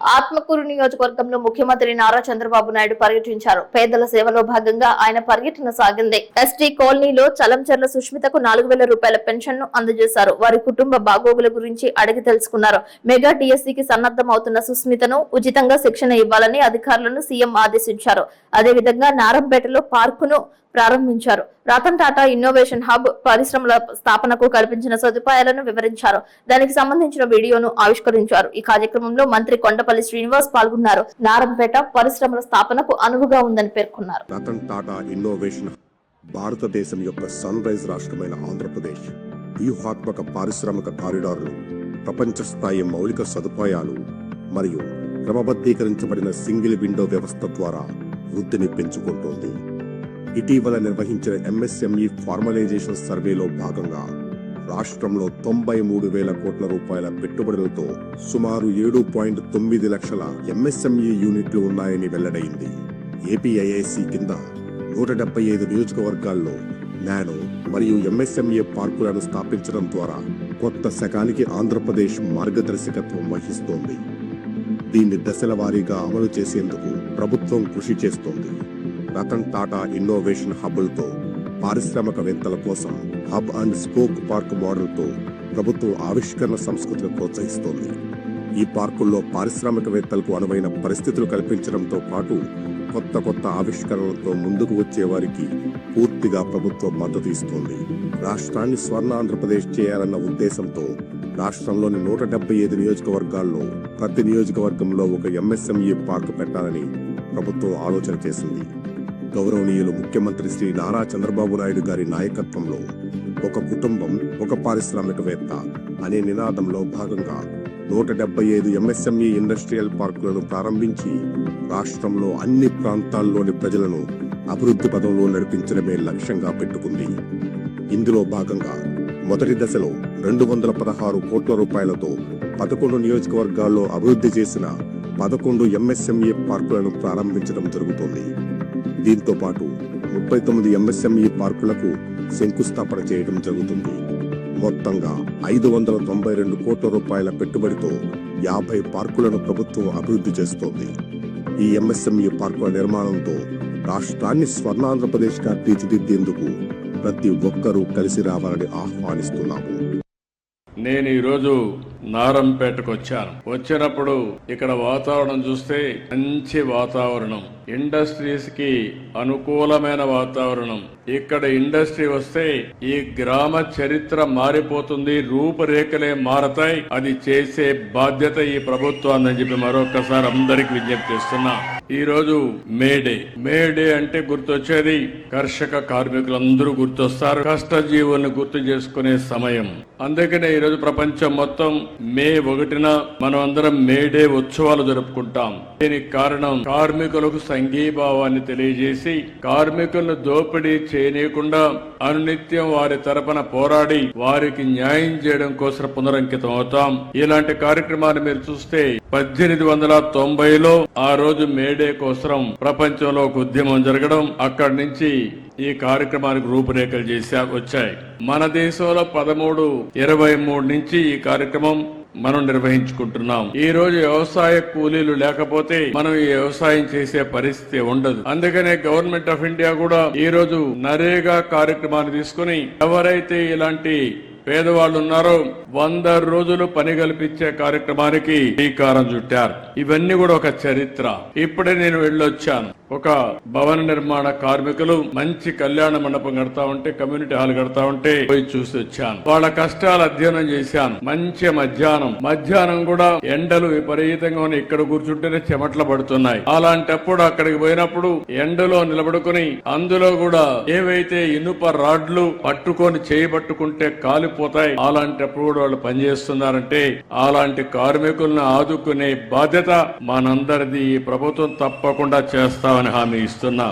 ఆత్మకూరు నియోజకవర్గంలో ముఖ్యమంత్రి నారా చంద్రబాబు నాయుడు పర్యటించారు. పేదల సేవలో భాగంగా ఆయన పర్యటన సాగింది. ఎస్టీ కాలనీలో చలంచర్ల సుష్మితకు నాలుగు వేల రూపాయల పెన్షన్ను అందజేశారు. వారి కుటుంబ బాగోగుల గురించి అడిగి తెలుసుకున్నారు. మెగా డిఎస్సికి సన్నద్ధం అవుతున్న సుస్మితను ఉచితంగా శిక్షణ ఇవ్వాలని అధికారులను సీఎం ఆదేశించారు. అదేవిధంగా నారంపేటలో పార్కును ప్రారంభించారు. రతన్ టాటా ఇన్నోవేషన్ హబ్ పరిశ్రమల స్థాపనకు కల్పించిన సదుపాయాలను వివరించారు. దానికి సంబంధించిన వీడియోను ఆవిష్కరించారు. ఈ కార్యక్రమంలో మంత్రి కొండపల్లి శ్రీనివాస్ పాల్గొన్నారు. నారంపేట పరిశ్రమల స్థాపనకు అనువుగా ఉందని పేర్కొన్నారు. రతన్ టాటా ఇన్నోవేషన్ భారతదేశం యొక్క సన్ రైజ్ రాష్ట్రమైన ఆంధ్రప్రదేశ్. వ్యూహాత్మక పారిశ్రామిక కారిడార్లు ప్రపంచ స్థాయి మౌలిక సదుపాయాలు మరియు క్రమబద్ధీకరించబడిన సింగిల్ విండో వ్యవస్థ ద్వారా వృద్ధిని పెంచుకుంటోంది. ఇటీవల నిర్వహించిన ఎంఎస్ఎంఈ ఫార్మలైజేషన్ సర్వేలో భాగంగా రాష్ట్రంలో తొంభై మూడు వేల కోట్ల రూపాయల పెట్టుబడులతో సుమారు ఏడు పాయింట్ తొమ్మిది లక్షల ఎంఎస్ఎంఈ యూనిట్లు ఉన్నాయని వెల్లడైంది. ఏపీఐఐసి కింద నూట డెబ్బై ఐదు నియోజకవర్గాల్లో నానో మరియు ఎంఎస్ఎంఏ పార్కులను స్థాపించడం ద్వారా కొత్త శకానికి ఆంధ్రప్రదేశ్ మార్గదర్శకత్వం వహిస్తోంది. దీన్ని దశల వారీగా అమలు చేసేందుకు ప్రభుత్వం కృషి చేస్తోంది. రతన్ టాటా ఇన్నోవేషన్ హబ్బులతో పారిశ్రామికవేత్తల కోసం హబ్ అండ్ స్పోక్ పార్క్ మోడల్తో ప్రభుత్వం ఆవిష్కరణ సంస్కృతిని ప్రోత్సహిస్తోంది. ఈ పార్కుల్లో పారిశ్రామికవేత్తలకు అనువైన పరిస్థితులు కల్పించడంతో పాటు కొత్త కొత్త ఆవిష్కరణలతో ముందుకు వచ్చే వారికి పూర్తిగా ప్రభుత్వం మద్దతు ఇస్తోంది. రాష్ట్రాన్ని స్వర్ణ ఆంధ్రప్రదేశ్ చేయాలన్న ఉద్దేశంతో రాష్ట్రంలోని నూట డెబ్బై ఐదు నియోజకవర్గాల్లో ప్రతి నియోజకవర్గంలో ఒక ఎంఎస్ఎంఈ పార్కు పెట్టాలని ప్రభుత్వం ఆలోచన చేసింది. గౌరవనీయులు ముఖ్యమంత్రి శ్రీ నారా చంద్రబాబు నాయుడు గారి నాయకత్వంలో ఒక కుటుంబం ఒక పారిశ్రామికవేత్త అనే నినాదంలో భాగంగా నూట డెబ్బై ఐదు ఎంఎస్ఎంఈ ఇండస్ట్రియల్ పార్కులను ప్రారంభించి రాష్ట్రంలో అన్ని ప్రాంతాల్లోని ప్రజలను అభివృద్ధి పదంలో నడిపించడమే లక్ష్యంగా పెట్టుకుంది. ఇందులో భాగంగా మొదటి దశలో రెండు వందల పదహారు కోట్ల రూపాయలతో పదకొండు నియోజకవర్గాల్లో అభివృద్ధి చేసిన పదకొండు ఎంఎస్ఎంఈ పార్కులను ప్రారంభించడం జరుగుతోంది. దీంతో పాటు ముప్పై తొమ్మిది ఎంఎస్ఎంఈ పార్కులకు శంకుస్థాపన చేయడం జరుగుతుంది. మొత్తంగా ఐదు వందల తొంభై రెండు కోట్ల రూపాయల పెట్టుబడితో యాభై పార్కులను ప్రభుత్వం అభివృద్ధి చేస్తోంది. ఈ ఎంఎస్ఎంఈ పార్కుల నిర్మాణంతో రాష్ట్రాన్ని స్వర్ణాంధ్రప్రదేశ్గా తీర్చిదిద్దేందుకు ప్రతి ఒక్కరూ కలిసి రావాలని ఆహ్వానిస్తున్నాము. నేను ఈరోజు నారంపేటకు వచ్చాను. వచ్చినప్పుడు ఇక్కడ వాతావరణం చూస్తే మంచి వాతావరణం. ఇండస్ట్రీస్కి అనుకూలమైన వాతావరణం. ఇక్కడ ఇండస్ట్రీ వస్తే ఈ గ్రామ చరిత్ర మారిపోతుంది రూపురేఖలే మారతాయి. అది చేసే బాధ్యత ఈ ప్రభుత్వాన్ని చెప్పి మరొకసారి అందరికి విజ్ఞప్తి చేస్తున్నా. ఈ రోజు మేడే మేడే అంటే గుర్తొచ్చేది కర్షక కార్మికులందరూ గుర్తొస్తారు. కష్టజీవుల్ని గుర్తు చేసుకునే సమయం. అందుకనే ఈరోజు ప్రపంచం మొత్తం మే ఒకటిన మనం అందరం మేడే ఉత్సవాలు జరుపుకుంటాం. దీనికి కారణం కార్మికులకు సంఘీభావాన్ని తెలియజేసి కార్మికులను దోపిడీ చేయనీయకుండా అనునిత్యం వారి తరపున పోరాడి వారికి న్యాయం చేయడం కోసం పునరంకితం అవుతాం. ఇలాంటి కార్యక్రమాన్ని మీరు చూస్తే పద్దెనిమిది వందల తొంభైలో ఆ రోజు మేడే కోసం ప్రపంచంలో ఒక ఉద్యమం జరగడం అక్కడి నుంచి ఈ కార్యక్రమానికి రూపురేఖలు చేశా వచ్చాయి. మన దేశంలో పదమూడు ఇరవై మూడు నుంచి ఈ కార్యక్రమం మనం నిర్వహించుకుంటున్నాం. ఈ రోజు వ్యవసాయ కూలీలు లేకపోతే మనం ఈ వ్యవసాయం చేసే పరిస్థితి ఉండదు. అందుకనే గవర్నమెంట్ ఆఫ్ ఇండియా కూడా ఈ రోజు నరేగా కార్యక్రమాన్ని తీసుకుని ఎవరైతే ఇలాంటి పేదవాళ్ళు ఉన్నారు. వంద రోజులు పని కల్పించే కార్యక్రమానికి శ్రీకారం చుట్టారు. ఇవన్నీ కూడా ఒక చరిత్ర. ఇప్పుడే నేను వెళ్ళొచ్చాను. ఒక భవన నిర్మాణ కార్మికులు మంచి కళ్యాణ మండపం కడతా ఉంటే కమ్యూనిటీ హాల్ కడతా ఉంటే పోయి చూసి వచ్చాను. వాళ్ళ కష్టాలు అధ్యయనం చేశాను. మంచి మధ్యాహ్నం. మధ్యాహ్నం కూడా ఎండలు విపరీతంగా ఉన్నాయి. ఇక్కడ కూర్చుంటేనే చెమట్ల పడుతున్నాయి. అలాంటప్పుడు అక్కడికి పోయినప్పుడు ఎండలో నిలబడుకుని అందులో కూడా ఏవైతే ఇనుప రాడ్లు పట్టుకొని చేయి పట్టుకుంటే కాలిపోతాయి అలాంటప్పుడు కూడా వాళ్ళు పనిచేస్తున్నారంటే అలాంటి కార్మికులను ఆదుకునే బాధ్యత మనందరిది. ఈ ప్రభుత్వం తప్పకుండా చేస్తామని హామీ ఇస్తున్నా.